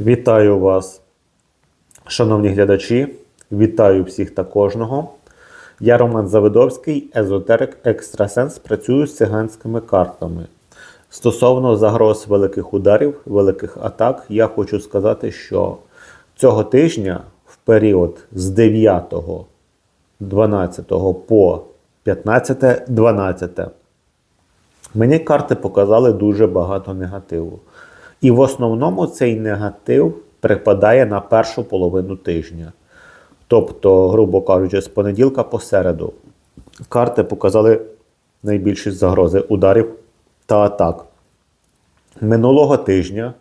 Вітаю вас, шановні глядачі. Вітаю всіх та кожного. Я Роман Завидовський, езотерик Екстрасенс. Працюю з циганськими картами. Стосовно загроз великих ударів, великих атак, я хочу сказати, що цього тижня, в період з 9, 12 по 15, 12, Мені карти показали дуже багато негативу. І в основному цей негатив припадає на першу половину тижня. Тобто, грубо кажучи, з понеділка по середу карти показали найбільші загрози ударів та атак. Минулого тижня,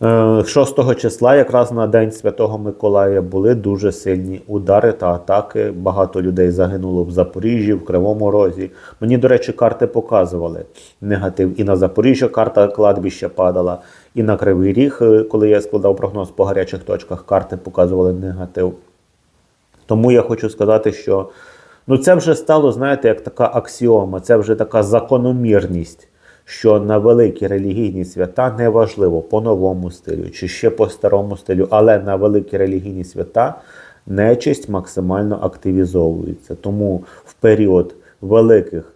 6 числа, якраз на День Святого Миколая, були дуже сильні удари та атаки. Багато людей загинуло в Запоріжжі, в Кривому Розі. Мені, до речі, карти показували негатив. І на Запоріжжя карта кладбища падала, і на Кривий Ріг, е, коли я складав прогноз по гарячих точках, карти показували негатив. Тому я хочу сказати, що ну, це вже стало, знаєте, як така аксіома, це вже така закономірність, що на великі релігійні свята неважливо по новому стилю чи ще по старому стилю, але на великі релігійні свята нечисть максимально активізовується. Тому в період великих.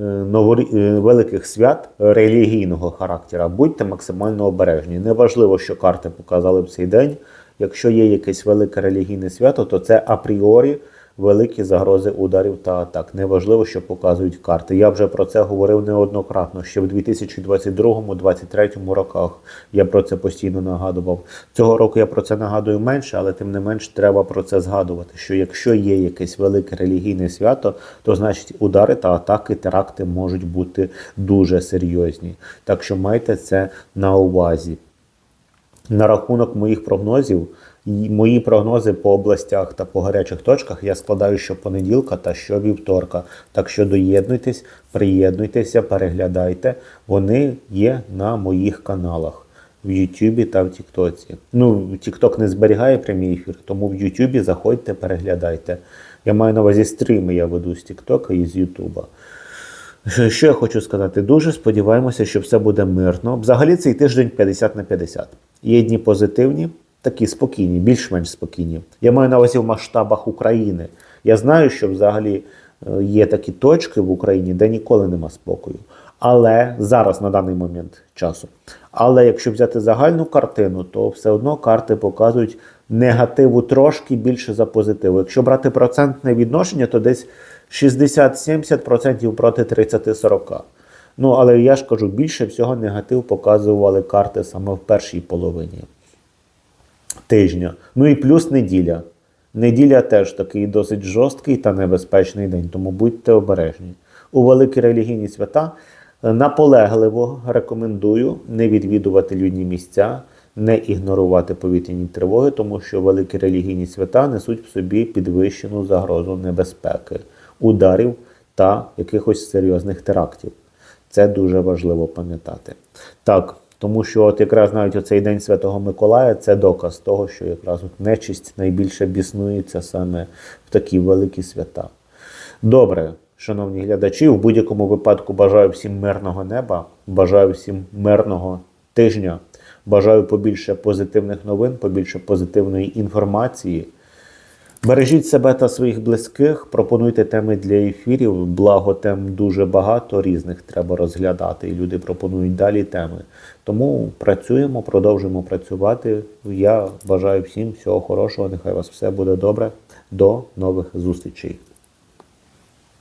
е, новорі- е, Великих свят релігійного характера будьте максимально обережні. Неважливо, що карти показали в цей день. Якщо є якесь велике релігійне свято, то це апріорі великі загрози ударів та атак. Неважливо, що показують карти. Я вже про це говорив неоднократно. Ще в 2022-2023 роках я про це постійно нагадував. Цього року я про це нагадую менше, але тим не менш треба про це згадувати. Що якщо є якесь велике релігійне свято, то значить удари та атаки, теракти можуть бути дуже серйозні. Так що майте це на увазі. На рахунок моїх прогнозів, мої прогнози по областях та по гарячих точках я складаю щопонеділка та щовівторка. Так що доєднуйтесь, приєднуйтеся, переглядайте. Вони є на моїх каналах в Ютубі та в Тіктоці. Ну, Тікток не зберігає прямий ефір, тому в Ютубі заходьте, переглядайте. Я маю на увазі стріми, я веду з Тіктока і з Ютуба. Що- Що я хочу сказати? Дуже сподіваємося, що все буде мирно. Взагалі цей тиждень 50 на 50. Є дні позитивні, такі спокійні, більш-менш спокійні. Я маю на увазі в масштабах України. Я знаю, що взагалі е, є такі точки в Україні, де ніколи нема спокою. Але зараз на даний момент часу. Але якщо взяти загальну картину, то все одно карти показують негативу трошки більше за позитиву. Якщо брати процентне відношення, то десь 60-70% проти 30-40%. Ну, але я ж кажу, більше всього негатив показували карти саме в першій половині тижня. Ну і плюс неділя. Неділя теж такий досить жорсткий та небезпечний день, тому будьте обережні. У великі релігійні свята наполегливо рекомендую не відвідувати людні місця, не ігнорувати повітряні тривоги, тому що великі релігійні свята несуть в собі підвищену загрозу небезпеки, ударів та якихось серйозних терактів. Це дуже важливо пам'ятати. Так, тому що от якраз навіть оцей день Святого Миколая це доказ того, що якраз от нечисть найбільше біснується саме в такі великі свята. Добре, шановні глядачі, в будь-якому випадку бажаю всім мирного неба, бажаю всім мирного тижня, бажаю побільше позитивних новин, побільше позитивної інформації. Бережіть себе та своїх близьких, пропонуйте теми для ефірів. Благо тем дуже багато різних треба розглядати, і люди пропонують далі теми. Тому працюємо, продовжуємо працювати. Я бажаю всім всього хорошого. Нехай вас все буде добре. До нових зустрічей.